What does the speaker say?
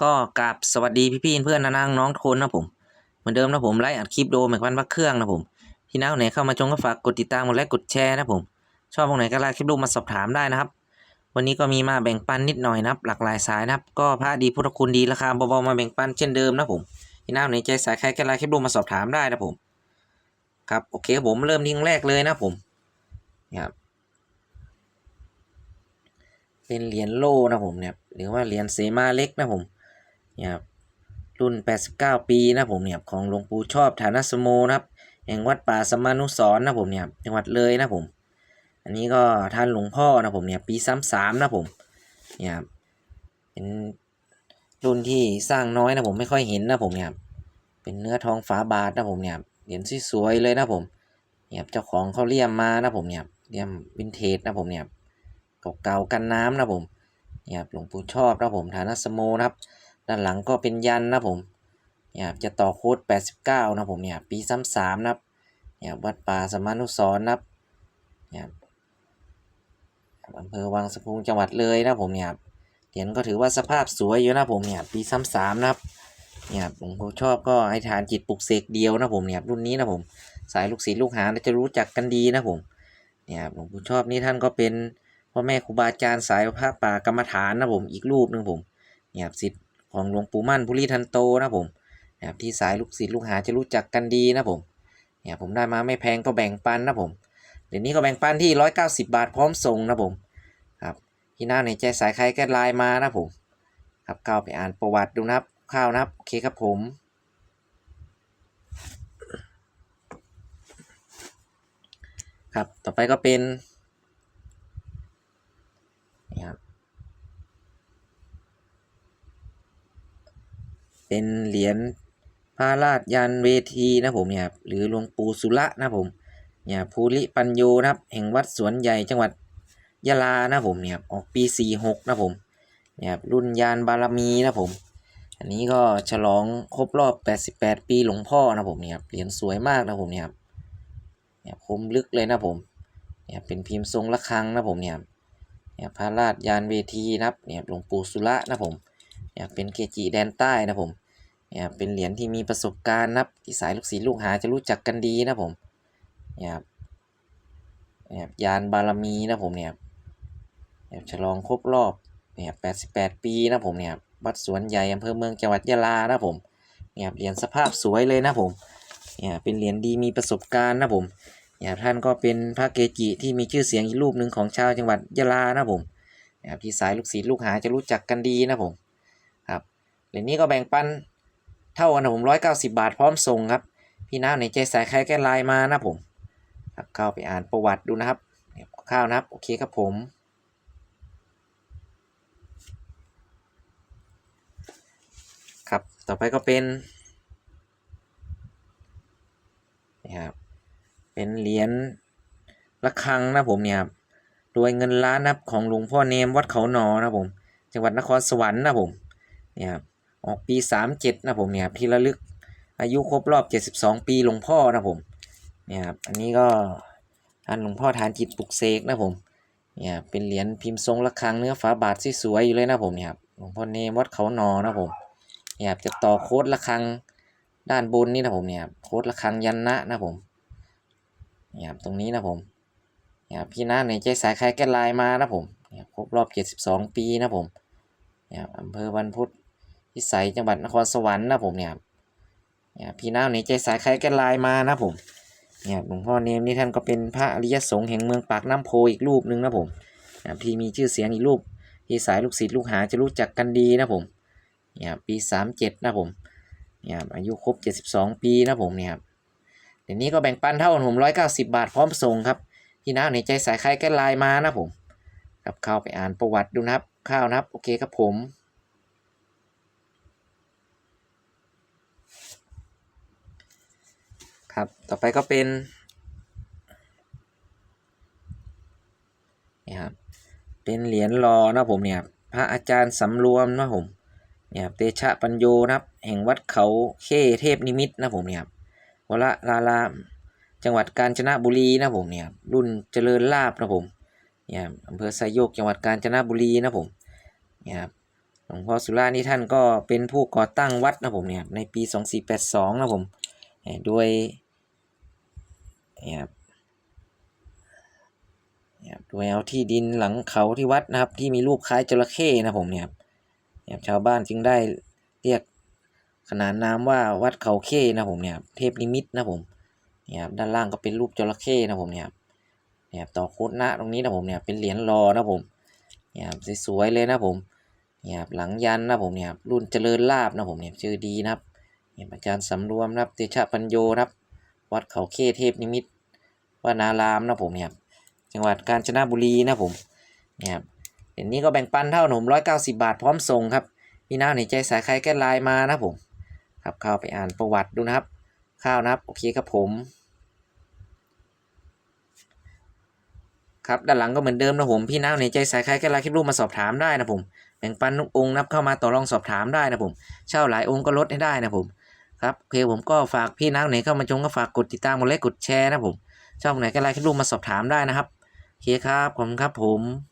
ก็กราบสวัสดีพี่ๆเพื่อนๆนะนางน้องทุกคนนะผมเหมือนเดิมนะผมไลฟ์อัดคลิปโดแมกวันพักเครื่องนะผมพี่น้าคนไหนเข้ามาชมก็ฝากกดติดตามกดไลค์กดแชร์นะผม ชอบตรงไหนก็ไลค์คลิปดูมาสอบถามได้นะครับ วันนี้ก็มีมาแบ่งปันนิดหน่อยนะครับ หลากหลายสายนะครับ ก็พระดีพุทธคุณดีราคาเบาๆมาแบ่งปันเช่นเดิมนะผมพี่น้าคนไหนใจสายใครก็ไลค์คลิปดูมาสอบถามได้นะผมครับโอเคผมเริ่มที่ครั้งแรกเลยนะผมครับเป็นเหรียญโล่นะผมเนี่ยหรือว่าเหรียญเสมาเล็กนะผม เนี่ยครับรุ่น 89 ปีนะผมเนี่ยของหลวงปู่ชอบฐานสโมนะครับแห่งวัดป่าสมานุสรนะผมเนี่ยจังหวัดเลยนะผม อันนี้ก็ท่านหลวงพ่อนะผมเนี่ยปี 33 นะผมเนี่ยครับเป็นรุ่นที่สร้างน้อยนะผมไม่ค่อยเห็นนะผมเนี่ยเป็นเนื้อทองฝาบาทนะผมเนี่ยเหรียญสวยๆเลยนะผมเนี่ยเจ้าของเขาเลี่ยมมานะผมเนี่ยเลี่ยมวินเทจนะผมเนี่ยเก่าๆกันน้ำนะผมเนี่ยหลวงปู่ชอบนะผมฐานสโมนะครับ ด้านหลังก็เป็นยันนะผมเนี่ยจะต่อโค้ด 89 นะผมเนี่ยปี 33 นะครับเนี่ยวัดป่าสมานุสร์นะครับเนี่ยอำเภอวังสะพุงจังหวัดเลยนะผมเนี่ยเหรียญก็ถือว่าสภาพสวยอยู่นะผมเนี่ยปี 33 นะครับเนี่ยหลวงพ่อชอบก็ให้ทานจิตปลุกเสกเดียวนะผมเนี่ยรุ่นนี้นะผมสายลูกศิษย์ลูกหาจะรู้จักกันดีนะผมเนี่ยหลวงปู่ชอบนี่ท่านก็เป็นพ่อแม่ครูบาอาจารย์สายพระป่ากรรมฐานนะผมอีกรูปหนึ่งผมเนี่ยศิษย์ ของหลวงปู่มั่นภูริทันโตนะผมนี่ยที่สายลูกศิษย์ลูกหาจะรู้จักกันดีนะผมเนี่ยผมได้มาไม่แพงก็แบ่งปันนะผมเดี๋ยวนี้ก็แบ่งปันที่ร้อยเก้าสิบาทพร้อมส่งนะผมครับที่หน้าในใจสายใครก็ไลน์มานะผมครับเข้าไปอ่านประวัติดูนะครับข้าวนะครับโอเคครับผมครับต่อไปก็เป็นครับ เป็นเหรียญพระราชยานเวทีนะผมเนี่ยครับหรือหลวงปู่สุระนะผมเนี่ยภูริปัญโยนะครับ แห่งวัดสวนใหญ่จังหวัดยะลานะผมเนี่ยออกปี 46 นะผมเนี่ยรุ่นยานบารมีนะผม อันนี้ก็ฉลองครบรอบ 88 ปีหลวงพ่อนะผมเนี่ยเหรียญสวยมากนะผมเนี่ยเนี่ยคมลึกเลยนะผมเนี่ยเป็นพิมพ์ทรงระฆังนะผมเนี่ยเนี่ยพระราชยานเวทีนะครับเนี่ยหลวงปู่สุระนะผมเนี่ยเป็นเกจิแดนใต้นะผม เนี่ยเป็นเหรียญที่มีประสบการณ์นะครับที่สายลูกศิษย์ลูกหาจะรู้จักกันดีนะผมเนี่ยครับเนี่ยยานบารมีนะผมเนี่ยเนี่ยฉลองครบรอบเนี่ย88ปีนะผมเนี่ยวัดสวนใหญ่อำเภอเมืองจังหวัดยะลานะผมเนี่ยเหรียญสภาพสวยเลยนะผมเนี่ยเป็นเหรียญดีมีประสบการณ์นะผมเนี่ยท่านก็เป็นพระเกจิที่มีชื่อเสียงอีกรูปหนึ่งของชาวจังหวัดยะลานะผมเนี่ยที่สายลูกศิษย์ลูกหาจะรู้จักกันดีนะผมครับเหรียญนี้ก็แบ่งปัน เท่ากันนะผมร้อยเก้าสิบาทพร้อมส่งครับ พี่น้าในใจสายใครแก้ไลน์มานะผมครับเข้าไปอ่านประวัติดูนะครับเนี่ยข้าวนะครับ โอเคครับผมครับต่อไปก็เป็นนี่ครับเป็นเหรียญระฆังนะผมเนี่ยครับโดยเงินล้านนะครับของหลวงพ่อเนมวัดเขาหนอนะผม จังหวัดนครสวรรค์นะผมเนี่ยครับ ออกปีสามเจ็ดนะผมเนี่ยครับที่ระลึกอายุครบรอบเจ็ดสิบสองปีหลวงพ่อนะผมเนี่ยครับอันนี้ก็ท่านหลวงพ่อทานจิตปลุกเสกนะผมเนี่ยเป็นเหรียญพิมพ์ทรงระฆังเนื้อฝาบาทสวยๆอยู่เลยนะผมเนี่ยครับหลวงพ่อเนมวัดเขานอนะผมเนี่ยครับจะต่อโค้ดระฆังด้านบนนี่นะผมเนี่ยครับโค้ดระฆังยันนะนะผมเนี่ยครับตรงนี้นะผมเนี่ยครับพี่น้าในใจสายใครแก้ไลน์มานะผมเนี่ยครบรอบเจ็ดสิบสองปีนะผมเนี่ยอำเภอวันพุธ พิสัยจังหวัดนครสวรรค์นะผมเนี่ยครับเนี่ยพี่น้าในใจสายใครแก้ไลน์มานะผมเนี่ยหลวงพ่อเนมนี่ท่านก็เป็นพระอริยสงฆ์แห่งเมืองปากน้ำโพอีกรูปหนึ่งนะผมนะที่มีชื่อเสียงอีกรูป ที่สายลูกศิษย์ลูกหาจะรู้จักกันดีนะผมเนี่ยปีสามเจ็ดนะผมเนี่ยอายุครบเจ็ดสิบสองปีนะผมเนี่ยครับเดี๋ยวนี้ก็แบ่งปันเท่ากันผมร้อยเก้าสิบาทพร้อมส่งครับพี่น้าในใจสายใครแก้ไลน์มานะผมครับเข้าไปอ่านประวัติดูนะครับข้าวนะครับโอเคครับผม ครับ ต่อไปก็เป็นนี่ครับเป็นเหรียญรอนะผมเนี่ยพระอาจารย์สำรวมนะผมเนี่ยครับเตชะปัญโยนะครับ แห่งวัดเขาเข้เทพนิมิตนะผมเนี่ยครับวรลารามจังหวัดกาญจนบุรีนะผมเนี่ยรุ่นเจริญลาบนะผมเนี่ยอำเภอไซโยกจังหวัดกาญจนบุรีนะผมเนี่ยหลวงพ่อสุรานี่ท่านก็เป็นผู้ก่อตั้งวัดนะผมเนี่ยในปี 2482นะผมเอ่อโดย นี่ยครับเนี่ยครับโดยเอาที่ดินหลังเขาที่วัดนะครับ ที่มีรูปคล้ายจระเข้นะผมเนี่ยครับเนี่ยชาวบ้านจึงได้เรียกขนานนามว่าวัดเขาเข้นะผมเนี่ยเทพนิมิตนะผมเนี่ยครับด้านล่างก็เป็นรูปจระเข้นะผมเนี่ยครับเนี่ยครับต่อโคตรนะตรงนี้นะผมเนี่ยเป็นเหรียญรอนะผมเนี่ยครับสวยๆเลยนะผมเนี่ยครับหลังยันนะผมเนี่ยรุ่นเจริญลาบนะผมเนี่ยชื่อดีนะครับเนี่ยอาจารย์สำรวมนะครับเตชะปัญโยนะครับ วัดเขาเข้เทพนิมิต รวนารามนะผมเนี่ยจังหวัดกาญจนบุรีนะผมเนี่ยครับเดี๋ยวนี้ก็แบ่งปันเท่าหนุ่มร้อยเก้าสิบาทพร้อมส่งครับพี่น้าในใจสายใครแก้ไลน์มานะผมครับเข้าไปอ่านประวัติดูนะครับ ข้าวนะครับโอเคครับผม ครับด้านหลังก็เหมือนเดิมนะผมพี่น้าในใจสายใครแก้ไลน์คลิปรูปมาสอบถามได้นะผมแบ่งปันทุกองค์นับเข้ามาต่อรองสอบถามได้นะผมเช่าหลายองค์ก็ลดให้ได้นะผมครับโอเคผมก็ฝากพี่น้าไหนเข้ามาชมก็ฝากกดติดตามกดไลค์กดแชร์นะผม ชอบไหนก็ไลค์คลิปรูปมาสอบถามได้นะครับโอเคครับผมครับผม